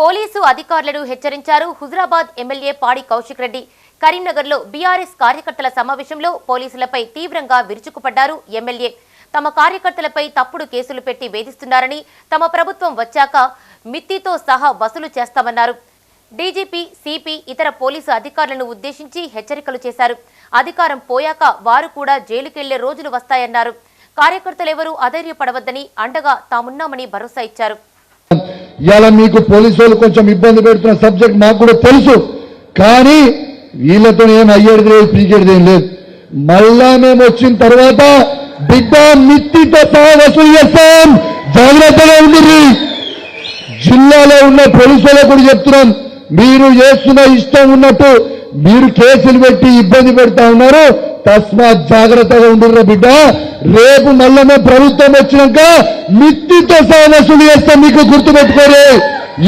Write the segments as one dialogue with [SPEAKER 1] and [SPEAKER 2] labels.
[SPEAKER 1] Police అధికారులను హెచ్చరించారు Huzurabad MLA పాడి కౌశిక్ రెడ్డి. కరీంనగర్లో బీఆర్ఎస్ కార్యకర్తల సమావేశంలో పోలీసులపై తీవ్రంగా విరుచుకుపడ్డారు ఎమ్మెల్యే. తమ కార్యకర్తలపై తప్పుడు కేసులు పెట్టి వేధిస్తున్నారని తమ ప్రభుత్వం వచ్చాక మిత్తితో సహా వసూలు చేస్తామన్నారు. డీజీపీ సిపి ఇతర పోలీసు అధికారులను ఉద్దేశించి హెచ్చరికలు చేశారు. అధికారం పోయాక వారు కూడా జైలుకెళ్ళే రోజులు వస్తాయన్నారు. కార్యకర్తలెవరూ అధైర్యపడవద్దని అండగా తామున్నామని భరోసా ఇచ్చారు.
[SPEAKER 2] ఇవాళ మీకు కొంచెం ఇబ్బంది పెడుతున్న సబ్జెక్ట్ మాకు కూడా తెలుసు. కానీ వీళ్ళతో ఏం అయ్యేది లేదు పీకేది ఏం లేదు. మళ్ళా మేము వచ్చిన తర్వాత బిడ్డ మిత్తితో సహా వసూలు చేస్తాం. జాగ్రత్తగా ఉండి జిల్లాలో ఉన్న పోలీసు వాళ్ళకు కూడా చెప్తున్నాం. మీరు చేస్తున్న ఇష్టం ఉన్నట్టు మీరు కేసులు పెట్టి ఇబ్బంది పెడతా ఉన్నారు. తస్మాత్ జాగ్రత్తగా ఉండుర్రా బిడ్డ. రేపు మళ్ళా ప్రభుత్వం వచ్చినాక మిత్తితో సహనసులు చేస్తే మీకు గుర్తుపెట్టుకోరు.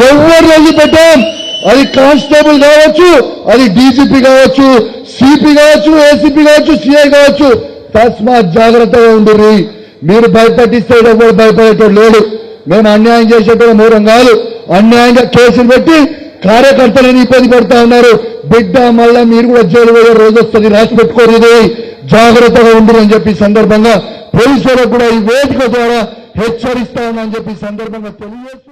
[SPEAKER 2] ఎవరు రోజు పెట్టాం? అది కానిస్టేబుల్ కావచ్చు అది డీజీపీ కావచ్చు సిపి కావచ్చు ఏసీపీ కావచ్చు సిఐ కావచ్చు. తస్మాత్ జాగ్రత్తగా ఉండుర్రి. మీరు భయపట్టిస్తే ఎవరు భయపడేటోడు లేడు. మేము అన్యాయం చేసేటోడు మూరం కాదు. అన్యాయంగా కేసులు పెట్టి కార్యకర్తలను ఇబ్బంది పెడతా ఉన్నారు? బిడ్డ మళ్ళా మీరు కూడా జైలు పోయే రోజు వస్తుంది. రాసి పెట్టుకోరు ఇది. జాగ్రత్తగా ఉండు అని చెప్పి సందర్భంగా పోలీసులకు కూడా ఈ వేదిక ద్వారా హెచ్చరిస్తా ఉన్నా అని చెప్పి సందర్భంగా తెలియజేస్తూ